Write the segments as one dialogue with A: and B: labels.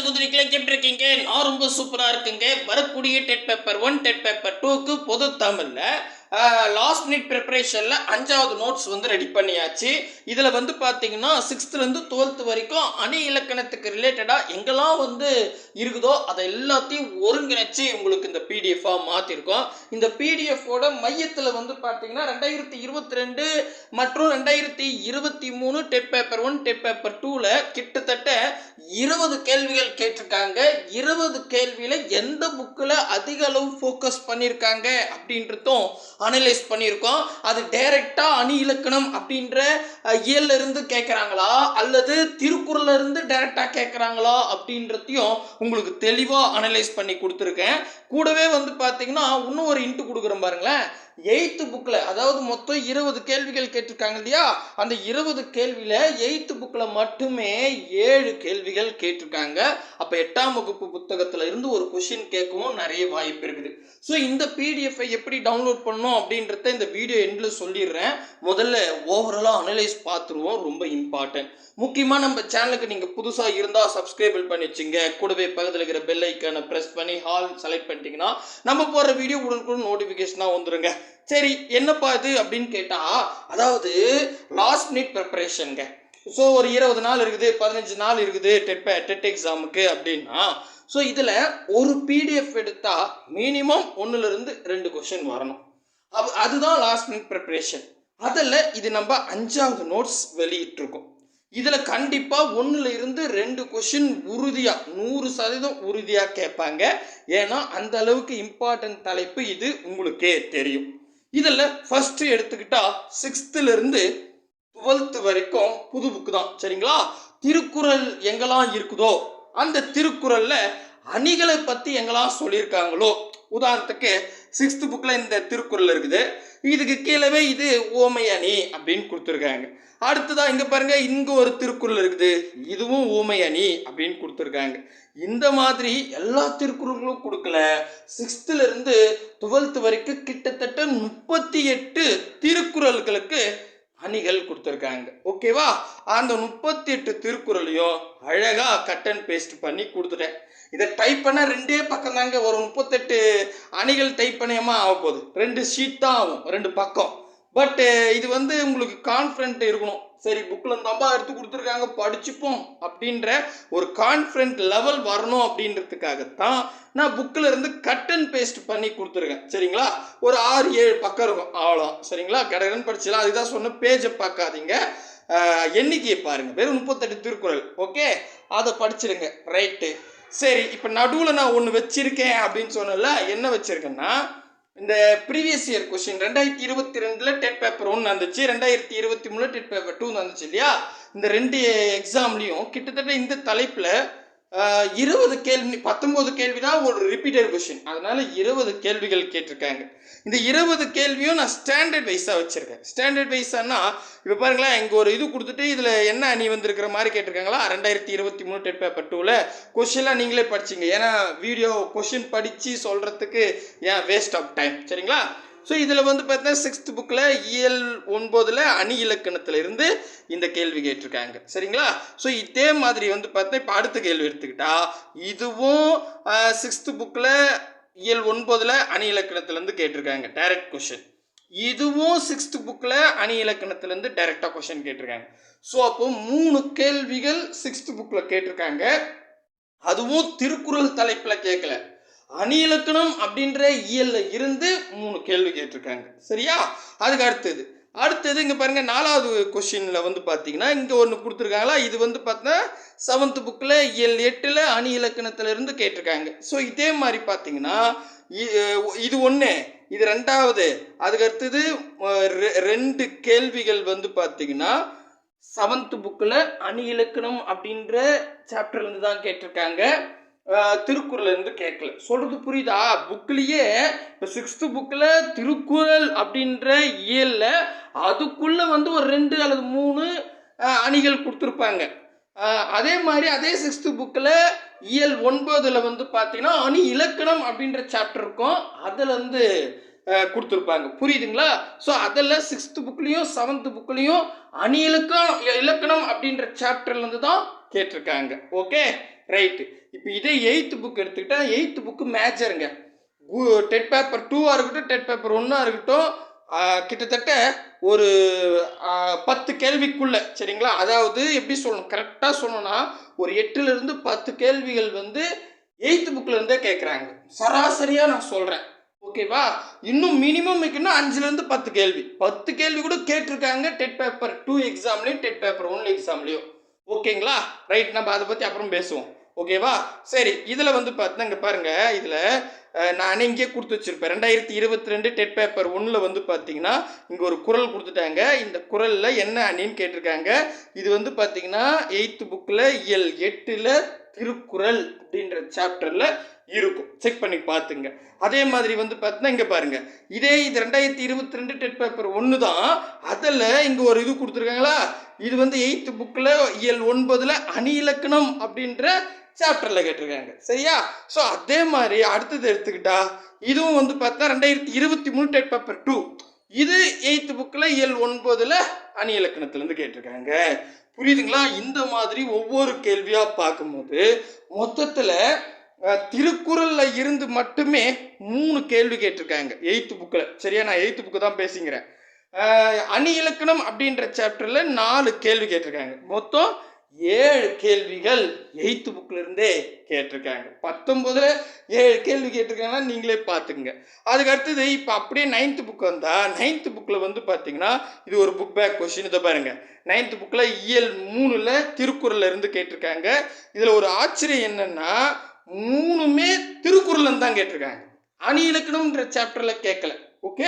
A: சகோதரிகளை எப்படி இருக்கீங்க நான் ரொம்ப சூப்பராக இருக்குங்க. வரக்கூடிய TET paper one TET paper டூக்கு பொது தமிழில் லாஸ்ட் மினிட் ப்ரிப்பரேஷனில் அஞ்சாவது நோட்ஸ் வந்து ரெடி பண்ணியாச்சு. இதில் வந்து பார்த்தீங்கன்னா சிக்ஸ்த்துலேருந்து டுவெல்த் வரைக்கும் அணி இலக்கணத்துக்கு ரிலேட்டடாக எங்கெல்லாம் வந்து இருக்குதோ அதை எல்லாத்தையும் ஒருங்கிணைச்சு உங்களுக்கு இந்த பிடிஎஃபாக மாற்றிருக்கோம் இந்த பிடிஎஃபோட மையத்தில் வந்து பார்த்தீங்கன்னா ரெண்டாயிரத்தி இருபத்தி ரெண்டு மற்றும் ரெண்டாயிரத்தி இருபத்தி மூணு TET paper one TET paper டூவில் கிட்டத்தட்ட இருபது கேள்விகள் கேட்டிருக்காங்க. இருபது கேள்வியில் எந்த புக்கில் அதிக அளவு ஃபோக்கஸ் பண்ணியிருக்காங்க அப்படின்றதும் அனலைஸ் பண்ணியிருக்கோம். அது டைரெக்டாக அணி இலக்கணம் அப்படின்ற இயல்லிருந்து கேட்குறாங்களா அல்லது திருக்குறள்லேருந்து டைரெக்டாக கேட்குறாங்களா அப்படின்றதையும் உங்களுக்கு தெளிவாக அனலைஸ் பண்ணி கொடுத்துருக்கேன். கூடவே வந்து பார்த்தீங்கன்னா இன்னும் ஒரு இன்ட்டு கொடுக்குறேன் பாருங்களேன். எயித்து புக்கில் அதாவது மொத்தம் இருபது கேள்விகள் கேட்டிருக்காங்க இல்லையா? அந்த இருபது கேள்வியில் எயித்து புக்கில் மட்டுமே ஏழு கேள்விகள் கேட்டிருக்காங்க. அப்போ எட்டாம் வகுப்பு புத்தகத்தில் இருந்து ஒரு கொஷின் கேட்கவும் நிறைய வாய்ப்பு இருக்குது. ஸோ இந்த பிடிஎஃப்பை எப்படி டவுன்லோட் பண்ணும் அப்படின்றத இந்த வீடியோ எண்டில் சொல்லிடுறேன். முதல்ல ஓவராலாக அனலைஸ் பார்த்துருவோம். ரொம்ப இம்பார்ட்டன்ட் முக்கியமாக நம்ம சேனலுக்கு நீங்கள் புதுசாக இருந்தால் சப்ஸ்கிரைபிள் பண்ணி வச்சுங்க. கூடவே பக்கத்தில் இருக்கிற பெல் ஐக்கானை ப்ரெஸ் பண்ணி ஹால் செலக்ட் பண்ணிட்டீங்கன்னா நம்ம போடுற வீடியோ உடனுக்குடன் நோட்டிஃபிகேஷனாக வந்துருங்க. சரி என்னப்பா இது அப்படின்னு கேட்டால் அதாவது லாஸ்ட் மினிட் ப்ரிப்பரேஷனுங்க ஸோ ஒரு இருபது நாள் இருக்குது பதினஞ்சு நாள் இருக்குது டெட் டெட் எக்ஸாமுக்கு அப்படின்னா ஸோ இதில் ஒரு பிடிஎஃப் எடுத்தால் மினிமம் ஒன்றுலேருந்து ரெண்டு கொஷின் வரணும். அது அதுதான் லாஸ்ட் மினிட் ப்ரிப்பரேஷன் அதில் இது நம்ம அஞ்சாவது நோட்ஸ் வெளியிட்டிருக்கோம். இதில் கண்டிப்பாக ஒன்றில் இருந்து ரெண்டு கொஷின் உறுதியாக நூறு சதவீதம் உறுதியாக கேட்பாங்க. ஏன்னா அந்த அளவுக்கு இம்பார்ட்டன்ட் தலைப்பு இது உங்களுக்கே தெரியும். இதில் ஃபஸ்ட்டு எடுத்துக்கிட்டா சிக்ஸ்த்துலேருந்து டுவெல்த்து டுவெல்த் வரைக்கும் புது புக்கு தான். சரிங்களா? திருக்குறள் எங்கெல்லாம் இருக்குதோ அந்த திருக்குறளில் அணிகளை பற்றி எங்கெல்லாம் சொல்லியிருக்காங்களோ உதாரணத்துக்கு சிக்ஸ்த் புக்கில் இந்த திருக்குறள் இருக்குது. இதுக்கு கீழவே இது ஓமையணி அப்படின்னு கொடுத்துருக்காங்க. அடுத்ததா இங்க பாருங்க இங்க ஒரு திருக்குறள் இருக்குது. இதுவும் ஊமை அணி அப்படின்னு கொடுத்துருக்காங்க. இந்த மாதிரி எல்லா திருக்குறளும் கொடுக்கல. சிக்ஸ்த்ல இருந்து டுவெல்த் வரைக்கும் கிட்டத்தட்ட முப்பத்தி எட்டு திருக்குறள்களுக்கு அணிகள் கொடுத்துருக்காங்க. ஓகேவா அந்த முப்பத்தி எட்டு திருக்குறளையும் அழகா கட் அண்ட் பேஸ்ட் பண்ணி கொடுத்துட்டேன். இதை டைப் பண்ண ரெண்டே பக்கம் தாங்க ஒரு முப்பத்தெட்டு அணிகள் டைப் பண்ணியமா ஆக போகுது ரெண்டு ஷீட் தான் ஆகும் ரெண்டு பக்கம். பட் இது வந்து உங்களுக்கு கான்ஃபிடென்ட் இருக்கணும். சரி புக்கில் தம்பா எடுத்து கொடுத்துருக்காங்க படிச்சுப்போம் அப்படின்ற ஒரு கான்ஃபிடென்ட் லெவல் வரணும் அப்படின்றதுக்காகத்தான் நான் புக்கில் இருந்து கட் அண்ட் பேஸ்ட் பண்ணி கொடுத்துருக்கேன். சரிங்களா? ஒரு ஆறு ஏழு பக்கம் இருக்கும். அவ்வளோ சரிங்களா? கடகடன் படிச்சலாம் அதுதான் சொன்ன பேஜை பார்க்காதீங்க. எண்ணிக்கையை பாருங்கள் வெறும் முப்பத்தெட்டு திருக்குறள். ஓகே அதை படிச்சிருங்க. ரைட்டு சரி இப்போ நடுவில் நான் ஒன்று வச்சுருக்கேன் அப்படின்னு சொன்னல என்ன வச்சுருக்கேன்னா இந்த ப்ரீவியஸ் இயர் கொஸ்டின் ரெண்டாயிரத்தி இருபத்தி ரெண்டில் டெட் பேப்பர் ஒன்று வந்துச்சு ரெண்டாயிரத்தி இருபத்தி மூணில் டெட் பேப்பர் டூ வந்துச்சு இல்லையா? இந்த ரெண்டு எக்ஸாம்லேயும் கிட்டத்தட்ட இந்த தலைப்பில் இருபது கேள்வி பத்தொம்போது கேள்வி தான் ஒரு ரிப்பீட்டட் கொஷின் அதனால் இருபது கேள்விகள் கேட்டிருக்காங்க. இந்த இருபது கேள்வியும் நான் ஸ்டாண்டர்ட் வைஸாக வச்சுருக்கேன். ஸ்டாண்டர்ட் வைஸானா இப்போ பாருங்களேன் இங்கே ஒரு இது கொடுத்துட்டு இதில் என்ன அணி வந்திருக்கிற மாதிரி கேட்டிருக்காங்களா? ரெண்டாயிரத்தி இருபத்தி மூணு டெட் பேப்பர் டூவில் கொஷின்லாம் நீங்களே படிச்சிங்க. ஏன்னா வீடியோ கொஷின் படித்து சொல்கிறதுக்கு ஏன் வேஸ்ட் ஆஃப் டைம் சரிங்களா? ஸோ இதில் வந்து பார்த்தீங்கன்னா சிக்ஸ்த் புக்கில் இயல் ஒன்பதில் அணி இலக்கணத்திலிருந்து இந்த கேள்வி கேட்டிருக்காங்க. சரிங்களா? ஸோ இதே மாதிரி வந்து பார்த்தா இப்போ அடுத்த கேள்வி எடுத்துக்கிட்டா இதுவும் சிக்ஸ்த் புக்கில் இயல் ஒன்பதில் அணி இலக்கணத்துலேருந்து கேட்டிருக்காங்க. டைரக்ட் கொஷின் இதுவும் சிக்ஸ்த் புக்கில் அணி இலக்கணத்துலேருந்து டைரெக்டாக கொஷின் கேட்டிருக்காங்க. ஸோ அப்போ மூணு கேள்விகள் சிக்ஸ்த் புக்கில் கேட்டிருக்காங்க. அதுவும் திருக்குறள் தலைப்பில் கேட்கல அணி இலக்கணம் அப்படின்ற இயல்ல இருந்து மூணு கேள்வி கேட்டிருக்காங்க. சரியா? அதுக்கு அடுத்தது. அடுத்தது இங்கே பாருங்கள் நாலாவது கொஷினில் வந்து பார்த்தீங்கன்னா இங்கே ஒன்று கொடுத்துருக்காங்களா? இது வந்து பார்த்தா செவன்த் புக்கில் இயல் எட்டில் அணி இலக்கணத்துல இருந்து கேட்டிருக்காங்க. ஸோ இதே மாதிரி பார்த்தீங்கன்னா இ- இது ஒன்று இது ரெண்டாவது. அதுக்கு அடுத்தது ரெ- ரெண்டு கேள்விகள் வந்து பார்த்தீங்கன்னா செவன்த் புக்கில் அணி இலக்கணம் அப்படின்ற சாப்டர்லேருந்து தான் கேட்டிருக்காங்க. திருக்குறள் இருந்து கேட்கல. சொல்றது புரியுதா? புக்லேயே இப்போ சிக்ஸ்த்து புக்கில் திருக்குறள் அப்படின்ற இயல்ல அதுக்குள்ள வந்து ஒரு ரெண்டு அல்லது மூணு அணிகள் கொடுத்துருப்பாங்க. அதே மாதிரி அதே சிக்ஸ்த்து புக்கில் இயல் ஒன்பதுல வந்து பார்த்தீங்கன்னா அணி இலக்கணம் அப்படின்ற சாப்டர் இருக்கும். அதில் வந்து கொடுத்துருப்பாங்க. புரியுதுங்களா? ஸோ அதில் சிக்ஸ்த்து புக்லேயும் செவன்த்து புக்லேயும் அணி இலக்கணம் இலக்கணம் அப்படின்ற சாப்டர்லேருந்து தான் கேட்டிருக்காங்க. ஓகே ரைட்டு இப்போ இதே எயித்து புக் எடுத்துக்கிட்டால் எயித்து புக்கு மேஜருங்க டெட் பேப்பர் டூவாக இருக்கட்டும் டெட் பேப்பர் ஒன்னாக இருக்கட்டும் கிட்டத்தட்ட ஒரு பத்து கேள்விக்குள்ள சரிங்களா? அதாவது எப்படி சொல்லணும்? கரெக்டாக சொல்லணும்னா ஒரு எட்டுலேருந்து பத்து கேள்விகள் வந்து எயித்து புக்கில் இருந்தே கேட்குறாங்க சராசரியாக நான் சொல்கிறேன் ஓகேவா இன்னும் மினிமம் வைக்கணும் அஞ்சுலேருந்து பத்து கேள்வி. பத்து கேள்வி கூட கேட்டிருக்காங்க டெட் பேப்பர் டூ எக்ஸாம்லேயும் டெட் பேப்பர் ஒன் எக்ஸாம்லேயும் ஓகேங்களா? ரைட் நம்ம அதை பற்றி அப்புறம் பேசுவோம். ஓகேவா சரி இதில் வந்து பார்த்தீங்கன்னா இங்கே பாருங்கள் இதில் நான் இங்கே கொடுத்து வச்சிருப்பேன். ரெண்டாயிரத்தி இருபத்தி ரெண்டு டெட் பேப்பர் ஒன்றில் வந்து பார்த்தீங்கன்னா இங்கே ஒரு குரல் கொடுத்துட்டாங்க. இந்த குரலில் என்ன அணின்னு கேட்டிருக்காங்க. இது வந்து பார்த்தீங்கன்னா எயித்து புக்கில் இயல் எட்டில் திருக்குறள் அப்படின்ற சாப்டரில் இருக்கும். செக் பண்ணி பார்த்துங்க. அதே மாதிரி வந்து பார்த்தீங்கன்னா இங்கே பாருங்கள் இதே இது ரெண்டாயிரத்தி இருபத்தி ரெண்டு டெட் பேப்பர் ஒன்று தான் அதில் இங்கே ஒரு இது கொடுத்துருக்காங்களா? இது வந்து எயித்து புக்கில் இயல் ஒன்பதில் அணி இலக்கணம் அப்படின்ற சாப்டரில் கேட்டிருக்காங்க. சரியா? ஸோ அதே மாதிரி அடுத்தது எடுத்துக்கிட்டா இதுவும் வந்து பார்த்தா ரெண்டாயிரத்தி இருபத்தி மூணு டெட் பேப்பர் டூ. இது எயித்து புக்கில் இயல் ஒன்பதில் அணி இலக்கணத்துலேருந்து கேட்டிருக்காங்க. புரியுதுங்களா? இந்த மாதிரி ஒவ்வொரு கேள்வியாக பார்க்கும்போது மொத்தத்தில் திருக்குறளில் இருந்து மட்டுமே மூணு கேள்வி கேட்டிருக்காங்க. எயித்து புக்கில் சரியா? நான் எயித்து புக்கு தான் பேசிங்கிறேன் அணி இலக்கணம் அப்படின்ற சாப்டரில் நாலு கேள்வி கேட்டிருக்காங்க. மொத்தம் ஏழு கேள்விகள் எயித்து புக்கில் இருந்தே கேட்டிருக்காங்க. பத்தொம்போதில் ஏழு கேள்வி கேட்டிருக்காங்கன்னா நீங்களே பார்த்துக்குங்க. அதுக்கு அடுத்தது இப்போ அப்படியே நைன்த்து புக் வந்தால் நைன்த்து புக்கில் வந்து பார்த்தீங்கன்னா இது ஒரு புக் பேக் கொஷின் இதை பாருங்கள் நைன்த்து புக்கில் இயல் மூணில் திருக்குறளில் இருந்து கேட்டிருக்காங்க. இதில் ஒரு ஆச்சரியம் என்னென்னா மூணுமே திருக்குறள் தான் கேட்டிருக்காங்க. அணி இலக்கணம்ன்ற சாப்டரில் கேட்கல. ஓகே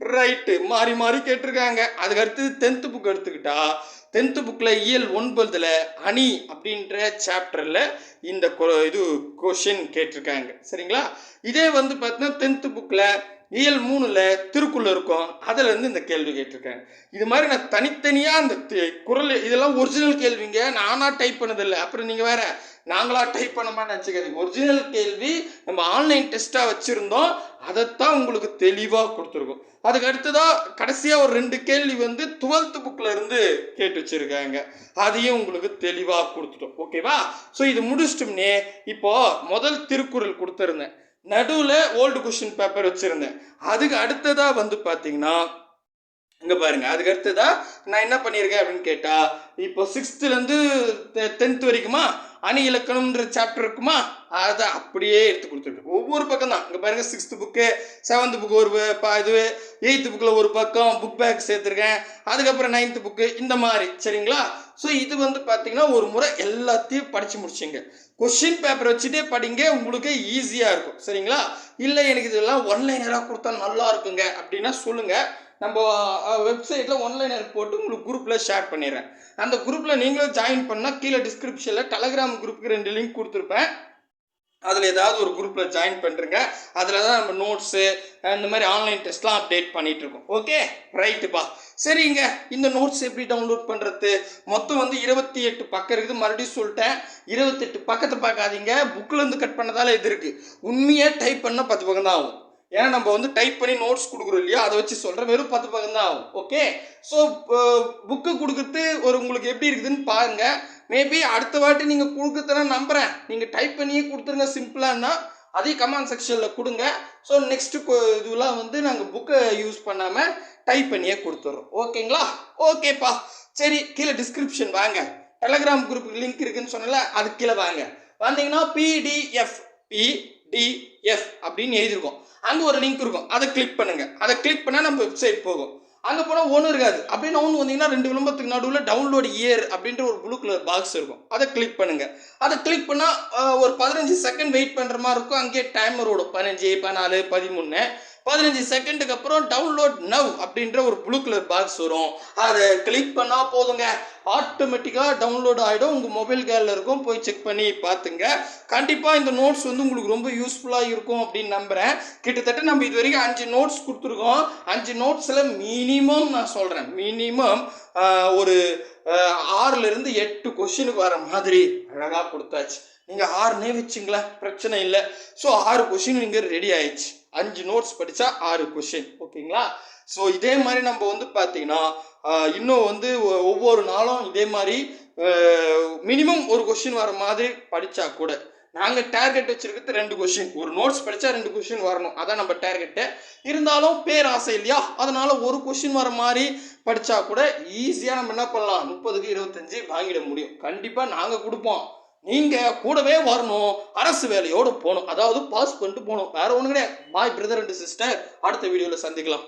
A: ரைட்டு மாறி மாறி கேட்டிருக்காங்க. அதுக்கு அடுத்தது டென்த்து புக் எடுத்துக்கிட்டா டென்த்து புக்கில் இயல் ஒன்பதில் அணி அப்படின்ற சாப்டரில் இந்த கொ- இது கொஷின் கேட்டிருக்காங்க. சரிங்களா? இதே வந்து பார்த்தீங்கன்னா டென்த்து புக்கில் இயல் மூணில் திருக்குறள் இருக்கும். அதுலேருந்து இந்த கேள்வி கேட்டிருக்காங்க. இது மாதிரி நான் தனித்தனியாக அந்த குரல் இதெல்லாம் ஒரிஜினல் கேள்விங்க. நானாக டைப் பண்ணதில்லை. அப்புறம் நீங்கள் வேறு நாங்களா டைப் பண்ணமா நினச்சிக்காதீங்க. ஒரிஜினல் கேள்வி நம்ம ஆன்லைன் டெஸ்ட்டாக வச்சுருந்தோம். அதைத்தான் உங்களுக்கு தெளிவாக கொடுத்துருக்கோம். அதுக்கு அடுத்ததாக கடைசியாக ஒரு ரெண்டு கேள்வி வந்து டுவெல்த்து புக்கில் இருந்து கேட்டு வச்சுருக்காங்க. அதையும் உங்களுக்கு தெளிவாக கொடுத்துட்டோம். ஓகேவா ஸோ இது முடிச்சிட்டோம்னே. இப்போது முதல் திருக்குறள் கொடுத்துருந்தேன். நடுவில் ஓல்டு கொஷின் பேப்பர் வச்சுருந்தேன். அதுக்கு அடுத்ததாக வந்து பார்த்தீங்கன்னா இங்கே பாருங்க. அதுக்கு அடுத்ததாக நான் என்ன பண்ணியிருக்கேன் அப்படின்னு கேட்டால் இப்போ சிக்ஸ்த்துலேருந்து டென்த் வரைக்குமா? அணி இலக்கணம்ன்ற சாப்டர் இருக்குமா? அதை அப்படியே எடுத்து கொடுத்துருக்கேன் ஒவ்வொரு பக்கம் தான். இங்கே பாருங்கள் சிக்ஸ்த்து புக்கு செவன்த் புக்கு ஒரு ப- இது எயித்து புக்கில் ஒரு பக்கம் புக் பேக் சேர்த்துருக்கேன். அதுக்கப்புறம் நைன்த்து புக்கு இந்த மாதிரி. சரிங்களா? ஸோ இது வந்து பார்த்தீங்கன்னா ஒரு முறை எல்லாத்தையும் படித்து முடிச்சிங்க. கொஷின் பேப்பர் வச்சுட்டே படிங்க உங்களுக்கு ஈஸியாக இருக்கும். சரிங்களா? இல்லை எனக்கு இதெல்லாம் ஒன்லைனராக கொடுத்தா நல்லா இருக்குங்க. அப்படின்னா சொல்லுங்கள் நம்ம வெப்சைட்டில் ஒன்லைனர் போட்டு உங்களுக்கு குரூப்பில் ஷேர் பண்ணிடுறேன். அந்த குரூப்பில் நீங்களும் ஜாயின் பண்ணால் கீழே டிஸ்கிரிப்ஷனில் டெலகிராம் குரூப்புக்கு ரெண்டு லிங்க் கொடுத்துருப்பேன். அதில் ஏதாவது ஒரு குரூப்பில் ஜாயின் பண்ணுறங்க அதில் தான் நம்ம நோட்ஸு இந்த மாதிரி ஆன்லைன் டெஸ்ட்லாம் அப்டேட் பண்ணிகிட்ருக்கோம் ஓகே ரைட்டுப்பா சரிங்க. இந்த நோட்ஸ் எப்படி டவுன்லோட் பண்ணுறது மொத்தம் வந்து இருபத்தி எட்டு பக்கம் இருக்குது. மறுபடியும் சொல்லிட்டேன். இருபத்தெட்டு பக்கத்தை பார்க்காதீங்க. புக்கிலேருந்து கட் பண்ணதால் இது இருக்குது உண்மையாக டைப் பண்ணால் பத்து பக்கம் தான் ஆகும். ஏன்னா நம்ம வந்து டைப் பண்ணி நோட்ஸ் கொடுக்குறோம் இல்லையா? அதை வச்சு சொல்கிறேன் வெறும் பத்து பக்கம் தான் ஆகும் ஓகே ஸோ புக்கு கொடுக்குறது ஒரு உங்களுக்கு எப்படி இருக்குதுன்னு பாருங்கள் மேபி அடுத்த வாட்டி நீங்கள் கொடுக்குறதுனா நம்புகிறேன் நீங்கள் டைப் பண்ணியே கொடுத்துருங்க சிம்பிளானா அதே கமெண்ட் செக்ஷனில் கொடுங்க. ஸோ நெக்ஸ்ட்டு இதுலாம் வந்து நாங்கள் புக்கை யூஸ் பண்ணாமல் டைப் பண்ணியே கொடுத்துட்றோம் ஓகேங்களா ஓகேப்பா சரி கீழே டிஸ்கிரிப்ஷன் வாங்க. டெலகிராம் குரூப்புக்கு லிங்க் இருக்குன்னு சொன்னல அது கீழே வாங்க. வந்தீங்கன்னா பிடிஎஃப் பிடிஎஃப் அப்படின்னு எழுதியிருக்கோம் அங்கே ஒரு லிங்க் இருக்கும். அதை கிளிக் பண்ணுங்க. அதை கிளிக் பண்ணால் நம்ம வெப்சைட் போகும். அங்கே போனால் ஒன்றும் இருக்காது. அப்படின்னு ஒன்று வந்தீங்கன்னா ரெண்டு விளம்பரத்துக்கு நடுவில் டவுன்லோட் இயர் அப்படின்ற ஒரு ப்ளூ கலர் பாக்ஸ் இருக்கும். அதை கிளிக் பண்ணுங்கள் அதை கிளிக் பண்ணால் ஒரு பதினஞ்சு செகண்ட் வெயிட் பண்ணுற மாதிரி இருக்கும். அங்கேயே டைமர் ஓடும். பதினஞ்சு பதினாலு பதிமூணு பதினஞ்சு செகண்டுக்கு அப்புறம் டவுன்லோட் நவ் அப்படின்ற ஒரு ப்ளூ கலர் பாக்ஸ் வரும். அதை கிளிக் பண்ணால் போதுங்க. ஆட்டோமேட்டிக்காக டவுன்லோட் ஆகிடும் உங்கள் மொபைல் கேலில் இருக்கும் போய் செக் பண்ணி பார்த்துங்க கண்டிப்பாக இந்த நோட்ஸ் வந்து உங்களுக்கு ரொம்ப யூஸ்ஃபுல்லாக இருக்கும் அப்படின்னு நம்புகிறேன் கிட்டத்தட்ட நம்ம இது வரைக்கும் அஞ்சு நோட்ஸ் கொடுத்துருக்கோம். அஞ்சு நோட்ஸில் மினிமம் நான் சொல்கிறேன் மினிமம் ஒரு ஆறுலேருந்து எட்டு கொஷினுக்கு வர மாதிரி அழகாக கொடுத்தாச்சு. நீங்கள் ஆறுனே வச்சுங்களேன். பிரச்சனை இல்லை. ஸோ ஆறு கொஷின் நீங்கள் ரெடி ஆயிடுச்சு. அஞ்சு நோட்ஸ் படித்தா ஆறு கொஷின் ஓகேங்களா? ஸோ இதே மாதிரி நம்ம வந்து பார்த்தீங்கன்னா இன்னும் வந்து ஒவ்வொரு நாளும் இதே மாதிரி மினிமம் ஒரு கொஷின் வர மாதிரி படித்தா கூட நாங்கள் டார்கெட் வச்சுருக்கிறது ரெண்டு கொஷின் ஒரு நோட்ஸ் படித்தா ரெண்டு கொஷின் வரணும். அதான் நம்ம டார்கெட்டு இருந்தாலும் பேர் ஆசை இல்லையா? அதனால் ஒரு கொஷின் வர மாதிரி படித்தா கூட ஈஸியாக நம்ம என்ன பண்ணலாம்? முப்பதுக்கு இருபத்தஞ்சு வாங்கிட முடியும். கண்டிப்பாக நாங்கள் கொடுப்போம். நீங்கள் கூடவே வரணும் அரசு வேலையோடு போகணும். அதாவது பாஸ் பண்ணிட்டு போகணும். வேற ஒன்றும் கிடையாது. பாய் பிரதர் அண்ட் சிஸ்டர் அடுத்த வீடியோவில் சந்திக்கலாம்.